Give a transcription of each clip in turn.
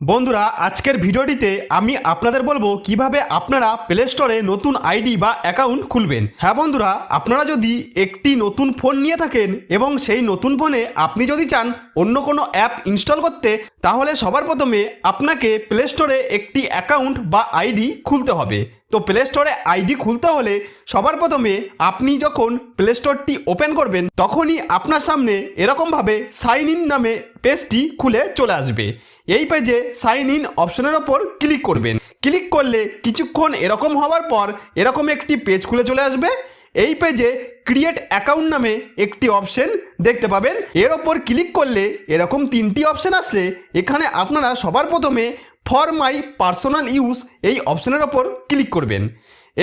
বন্ধুরা, আজকের ভিডিওটিতে আমি আপনাদের বলব কীভাবে আপনারা প্লে স্টোরে নতুন আইডি বা অ্যাকাউন্ট খুলবেন। হ্যাঁ বন্ধুরা, আপনারা যদি একটি নতুন ফোন নিয়ে থাকেন এবং সেই নতুন ফোনে আপনি যদি চান অন্য কোনো অ্যাপ ইনস্টল করতে, তাহলে সবার প্রথমে আপনাকে প্লে স্টোরে একটি অ্যাকাউন্ট বা আইডি খুলতে হবে। তো প্লে স্টোরে আইডি খুলতে হলে সবার প্রথমে আপনি যখন প্লে স্টোরটি ওপেন করবেন, তখনই আপনার সামনে এরকমভাবে সাইন ইন নামে পেজটি খুলে চলে আসবে। এই পেজে সাইন ইন অপশনের ওপর ক্লিক করবেন। ক্লিক করলে কিছুক্ষণ এরকম হওয়ার পর এরকম একটি পেজ খুলে চলে আসবে। এই পেজে ক্রিয়েট অ্যাকাউন্ট নামে একটি অপশন দেখতে পাবেন। এর ওপর ক্লিক করলে এরকম তিনটি অপশন আসলে এখানে আপনারা সবার প্রথমে ফর মাই পার্সোনাল ইউজ এই অপশনের ওপর ক্লিক করবেন।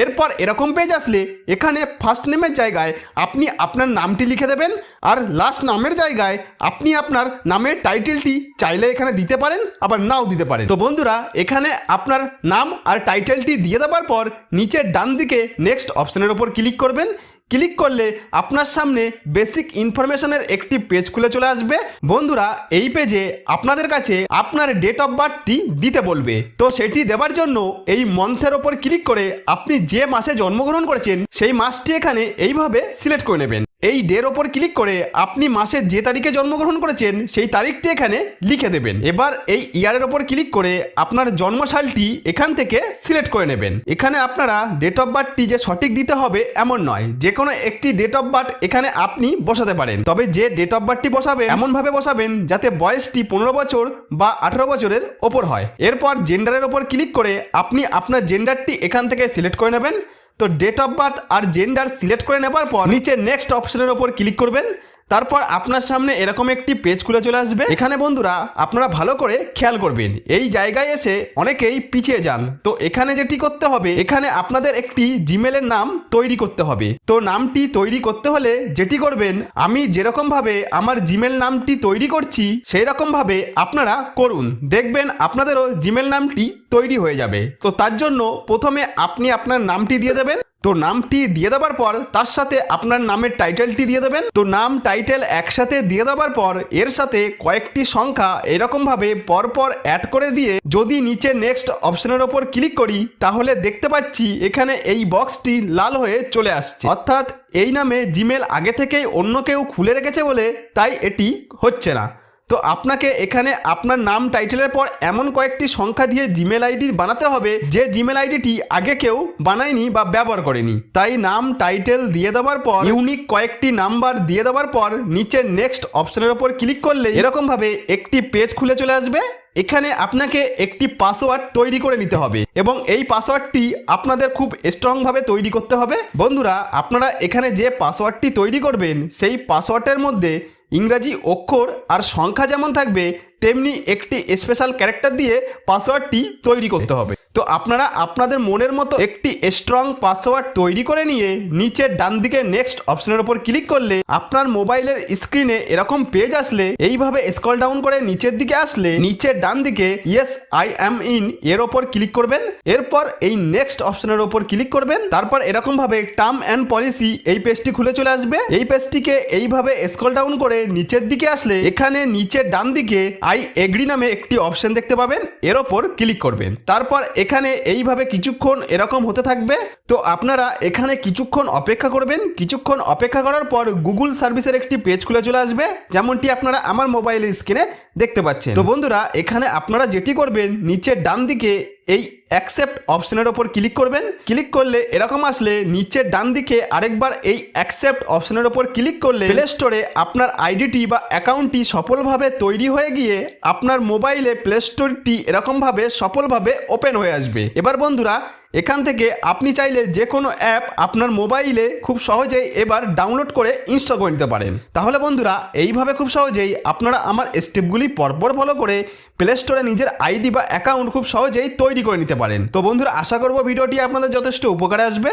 এরপর এরকম পেজ আসলে এখানে ফার্স্ট নেমের জায়গায় আপনি আপনার নামটি লিখে দেবেন আর লাস্ট নামের জায়গায় আপনি আপনার নামের টাইটেলটি চাইলে এখানে দিতে পারেন, আবার নাও দিতে পারেন। তো বন্ধুরা, এখানে আপনার নাম আর টাইটেলটি দিয়ে দেওয়ার পর নিচের ডান দিকে নেক্সট অপশনের ওপর ক্লিক করবেন ক্লিক করলে আপনার সামনে বেসিক ইনফরমেশনের একটি পেজ খুলে চলে আসবে। বন্ধুরা, এই পেজে আপনাদের কাছে আপনার ডেট অফ বার্থটি দিতে বলবে। তো সেটি দেবার জন্য এই মন্থের ওপর ক্লিক করে আপনি যে মাসে জন্মগ্রহণ করেছেন, সেই মাসটি এখানে এইভাবে সিলেক্ট করে নেবেন। এই ডের ওপর ক্লিক করে আপনি মাসের যে তারিখে জন্মগ্রহণ করেছেন, সেই তারিখটি এখানে লিখে দেবেন। এবার এই ইয়ারের ওপর ক্লিক করে আপনার জন্মসালটি এখান থেকে সিলেক্ট করে নেবেন। এখানে আপনারা ডেট অফ বার্থটি যে সঠিক দিতে হবে এমন নয় যে কোনো একটি ডেট অফ বার্থ এখানে আপনি বসাতে পারেন। তবে যে ডেট অফ বার্থটি বসাবেন, এমনভাবে বসাবেন যাতে বয়সটি পনেরো বছর বা আঠারো বছরের ওপর হয়। এরপর জেন্ডারের ওপর ক্লিক করে আপনি আপনার জেন্ডারটি এখান থেকে সিলেক্ট করে নেবেন। তো ডেট অফ বার্থ আর জেন্ডার সিলেক্ট করে নেবার পর নিচে নেক্সট অপশনের ওপর ক্লিক করবেন। তারপর আপনার সামনে এরকম একটি পেজ খুলে চলে আসবে। এখানে বন্ধুরা, আপনারা ভালো করে খেয়াল করবেন, এই জায়গায় এসে অনেকেই পিছিয়ে যান। তো এখানে যেটি করতে হবে, এখানে আপনাদের একটি জিমেলের নাম তৈরি করতে হবে। তো নামটি তৈরি করতে হলে যেটি করবেন, আমি যেরকম ভাবে আমার জিমেল নামটি তৈরি করছি সেই রকম ভাবে আপনারা করুন। দেখবেন আপনাদেরও জিমেল নামটি তৈরি হয়ে যাবে। তো তার জন্য প্রথমে আপনি আপনার নামটি দিয়ে দেবেন। তো নামটি দিয়ে দেওয়ার পর তার সাথে আপনার নামের টাইটেলটি দিয়ে দেবেন। তো নাম, টাইটেল একসাথে দিয়ে দেওয়ার পর এর সাথে কয়েকটি সংখ্যা এরকমভাবে পরপর অ্যাড করে দিয়ে যদি নিচে নেক্সট অপশনের ওপর ক্লিক করি, তাহলে দেখতে পাচ্ছি এখানে এই বক্সটি লাল হয়ে চলে আসছে। অর্থাৎ এই নামে জিমেল আগে থেকেই অন্য কেউ খুলে রেখেছে বলে তাই এটি হচ্ছে না। তো আপনাকে এখানে আপনার নাম টাইটেলের পর এমন কয়েকটি সংখ্যা দিয়ে জিমেল আইডি বানাতে হবে, যে জিমেল আইডিটি আগে কেউ বানায়নি বা ব্যবহার করেনি। তাই নাম টাইটেল দিয়ে দেওয়ার পর, ইউনিক কয়েকটি নাম্বার দিয়ে দেওয়ার পর, নিচে নেক্সট অপশনের ওপর ক্লিক করলে এরকম ভাবে একটি পেজ খুলে চলে আসবে। এখানে আপনাকে একটি পাসওয়ার্ড তৈরি করে নিতে হবে এবং এই পাসওয়ার্ডটি আপনাদের খুব স্ট্রংভাবে তৈরি করতে হবে। বন্ধুরা, আপনারা এখানে যে পাসওয়ার্ডটি তৈরি করবেন, সেই পাসওয়ার্ডের মধ্যে ইংরাজি অক্ষর আর সংখ্যা যেমন থাকবে, তেমনি একটি স্পেশাল ক্যারেক্টার দিয়ে পাসওয়ার্ডটি তৈরি করতে হবে। তো আপনারা আপনাদের মনের মতো একটি স্ট্রং পাসওয়ার্ড তৈরি করে নিয়ে নিচের ডান দিকে নেক্সট অপশনের উপর ক্লিক করলে আপনার মোবাইলের স্ক্রিনে এরকম পেজ আসলে এইভাবে স্ক্রল ডাউন করে নিচের দিকে আসলে নিচের ডান দিকে ইয়েস আই অ্যাম ইন এর ওপর ক্লিক করবেন। এরপর এই নেক্সট অপশনের ওপর ক্লিক করবেন। তারপর এরকম ভাবে টার্ম অ্যান্ড পলিসি এই পেজটি খুলে চলে আসবে। এই পেজটিকে এইভাবে স্ক্রল ডাউন করে নিচের দিকে আসলে এখানে নিচের ডান দিকে আই এগ্রি নামে একটি অপশন দেখতে পাবেন। এর ওপর ক্লিক করবেন। তারপর এখানে এইভাবে কিছুক্ষণ এরকম হতে থাকবে। তো আপনারা এখানে কিছুক্ষণ অপেক্ষা করবেন। কিছুক্ষণ অপেক্ষা করার পর গুগল সার্ভিসের একটি পেজ খুলে চলে আসবে। যেমনটি আপনারা আমার মোবাইলের স্ক্রিনে দেখতে পাচ্ছেন। তো বন্ধুরা, এখানে আপনারা যেটি করবেন, নিচের ডান দিকে এই অ্যাকসেপ্ট অপশনের ওপর ক্লিক করবেন। ক্লিক করলে এরকম আসলে নিচের ডান দিকে আরেকবার এই অ্যাকসেপ্ট অপশনের ওপর ক্লিক করলে প্লে স্টোরে আপনার আইডিটি বা অ্যাকাউন্টটি সফলভাবে তৈরি হয়ে গিয়ে আপনার মোবাইলে প্লে স্টোরটি এরকমভাবে সফলভাবে ওপেন হয়ে আসবে। এবার বন্ধুরা এখান থেকে আপনি চাইলে যে কোনো অ্যাপ আপনার মোবাইলে খুব সহজেই এবার ডাউনলোড করে ইনস্টল করে নিতে পারেন। তাহলে বন্ধুরা, এইভাবে খুব সহজেই আপনারা আমার স্টেপগুলি পরপর ফলো করে প্লে স্টোরে নিজের আইডি বা অ্যাকাউন্ট খুব সহজেই তৈরি করে নিতে পারেন। তো বন্ধুরা, আশা করব ভিডিওটি আপনাদের যথেষ্ট উপকারে আসবে।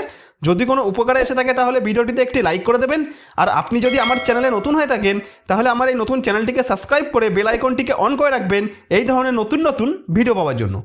যদি কোনো উপকারে এসে থাকে তাহলে ভিডিওটিতে একটি লাইক করে দেবেন। আর আপনি যদি আমার চ্যানেলে নতুন হয়ে থাকেন, তাহলে আমার এই নতুন চ্যানেলটিকে সাবস্ক্রাইব করে বেল আইকনটিকে অন করে রাখবেন। এই ধরনের নতুন নতুন ভিডিও পাওয়ার জন্য।